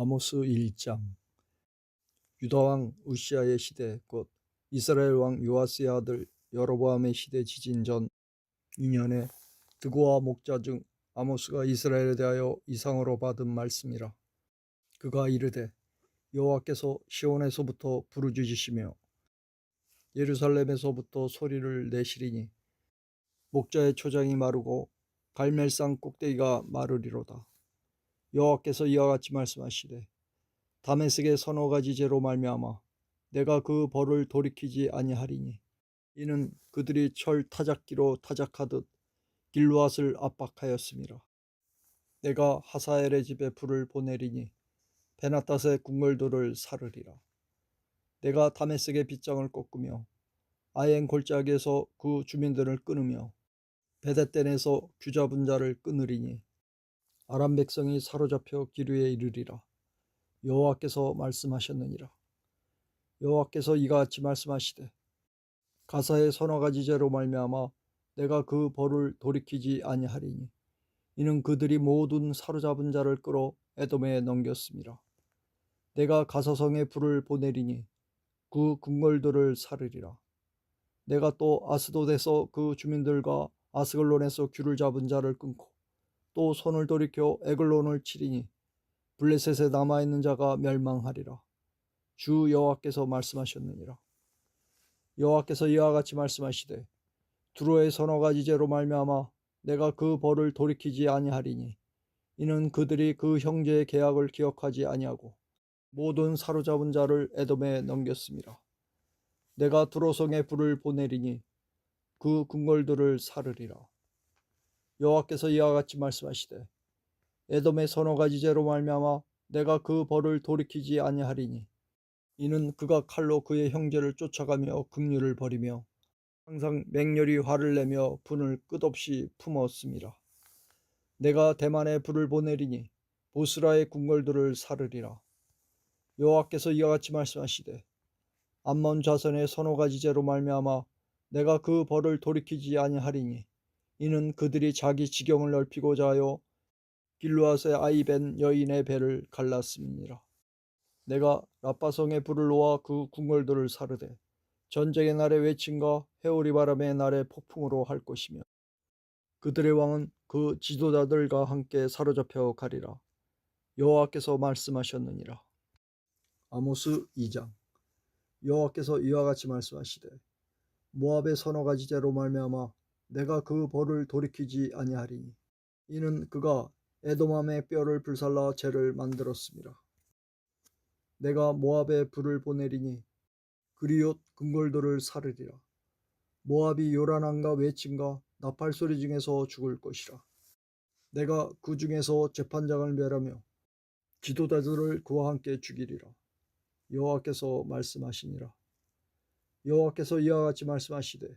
아모스 1장. 유다왕 우시아의 시대 곧 이스라엘 왕 요아스의 아들 여로보암의 시대 지진 전 2년에 드고와 목자 중 아모스가 이스라엘에 대하여 이상으로 받은 말씀이라. 그가 이르되 여호와께서 시온에서부터 부르짖으시며 예루살렘에서부터 소리를 내시리니 목자의 초장이 마르고 갈멜산 꼭대기가 마르리로다 여호와께서 이와 같이 말씀하시되 다메섹의 서너 가지 죄로 말미암아 내가 그 벌을 돌이키지 아니하리니 이는 그들이 철 타작기로 타작하듯 길루앗을 압박하였음이라. 내가 하사엘의 집에 불을 보내리니 베나탓의 궁궐들을 사르리라. 내가 다메섹의 빗장을 꺾으며 아행 골짜기에서 그 주민들을 끊으며 베데덴에서 규잡은 자를 끊으리니 아람 백성이 사로잡혀 기류에 이르리라. 여호와께서 말씀하셨느니라. 여호와께서 이가 같이 말씀하시되 가사의 서너 가지 죄로 말미암아 내가 그 벌을 돌이키지 아니하리니 이는 그들이 모든 사로잡은 자를 끌어 에돔에 넘겼습니다. 내가 가사성에 불을 보내리니 그 궁궐들을 사르리라. 내가 또 아스돗에서 그 주민들과 아스글론에서 귤을 잡은 자를 끊고 또 손을 돌이켜 에글론을 치리니 블레셋에 남아 있는 자가 멸망하리라. 주 여호와께서 말씀하셨느니라. 여호와께서 이와 같이 말씀하시되 두로의 서너 가지 죄로 말미암아 내가 그 벌을 돌이키지 아니하리니 이는 그들이 그 형제의 계약을 기억하지 아니하고 모든 사로잡은 자를 에돔에 넘겼습니다. 내가 두로성에 불을 보내리니 그 궁궐들을 사르리라. 여호와께서 이와 같이 말씀하시되 에돔의 서너 가지 죄로 말미암아 내가 그 벌을 돌이키지 아니하리니 이는 그가 칼로 그의 형제를 쫓아가며 긍휼을 벌이며 항상 맹렬히 화를 내며 분을 끝없이 품었습니다. 내가 대만에 불을 보내리니 보스라의 궁궐들을 사르리라. 여호와께서 이와 같이 말씀하시되 암몬 자손의 서너 가지 죄로 말미암아 내가 그 벌을 돌이키지 아니하리니 이는 그들이 자기 지경을 넓히고자 하여 길루앗의 아이벤 여인의 배를 갈랐음이니라. 내가 라빠성에 불을 놓아 그 궁궐들을 사르되 전쟁의 날의 외침과 해오리 바람의 날의 폭풍으로 할 것이며 그들의 왕은 그 지도자들과 함께 사로잡혀 가리라. 여호와께서 말씀하셨느니라. 아모스 2장 여호와께서 이와 같이 말씀하시되 모압의 서너 가지 죄로 말미암아 내가 그 벌을 돌이키지 아니하리니 이는 그가 에도맘의 뼈를 불살라 죄를 만들었습니다. 내가 모압에 불을 보내리니 그리옷 근골들을 사르리라. 모압이 요란함과 외침과 나팔 소리 중에서 죽을 것이라. 내가 그 중에서 재판장을 멸하며 지도자들을 그와 함께 죽이리라. 여호와께서 말씀하시니라. 여호와께서 이와 같이 말씀하시되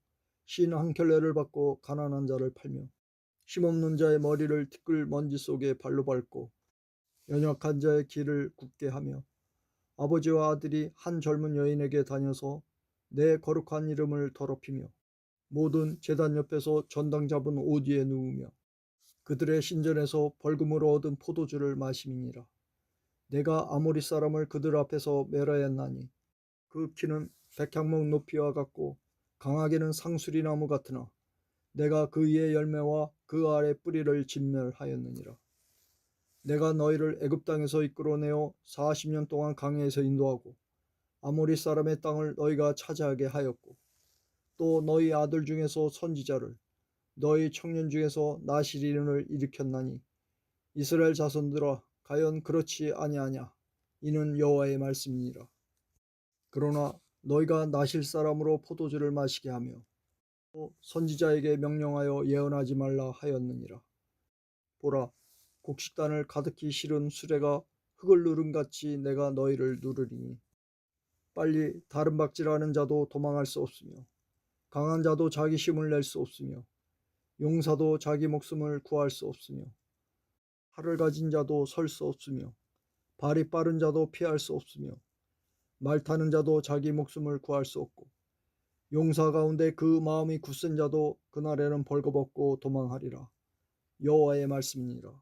신 한 켤레를 받고 가난한 자를 팔며 힘없는 자의 머리를 티끌 먼지 속에 발로 밟고 연약한 자의 길을 굳게 하며 아버지와 아들이 한 젊은 여인에게 다녀서 내 거룩한 이름을 더럽히며 모든 재단 옆에서 전당 잡은 옷 위에 누우며 그들의 신전에서 벌금으로 얻은 포도주를 마심이니라. 내가 아모리 사람을 그들 앞에서 멸하였나니 그 키는 백향목 높이와 같고 강하게는 상수리 나무 같으나 내가 그 위의 열매와 그 아래 뿌리를 진멸하였느니라. 내가 너희를 애굽 땅에서 이끌어내어 40년 동안 강해에서 인도하고 아모리 사람의 땅을 너희가 차지하게 하였고 또 너희 아들 중에서 선지자를 너희 청년 중에서 나시린을 일으켰나니 이스라엘 자손들아 과연 그렇지 아니하냐 이는 여호와의 말씀이니라. 그러나 너희가 나실 사람으로 포도주를 마시게 하며 또 선지자에게 명령하여 예언하지 말라 하였느니라. 보라 곡식단을 가득히 실은 수레가 흙을 누른 같이 내가 너희를 누르리니 빨리 다른 박질하는 자도 도망할 수 없으며 강한 자도 자기 힘을 낼 수 없으며 용사도 자기 목숨을 구할 수 없으며 팔을 가진 자도 설 수 없으며 발이 빠른 자도 피할 수 없으며 말 타는 자도 자기 목숨을 구할 수 없고 용사 가운데 그 마음이 굳센 자도 그날에는 벌거벗고 도망하리라. 여호와의 말씀이니라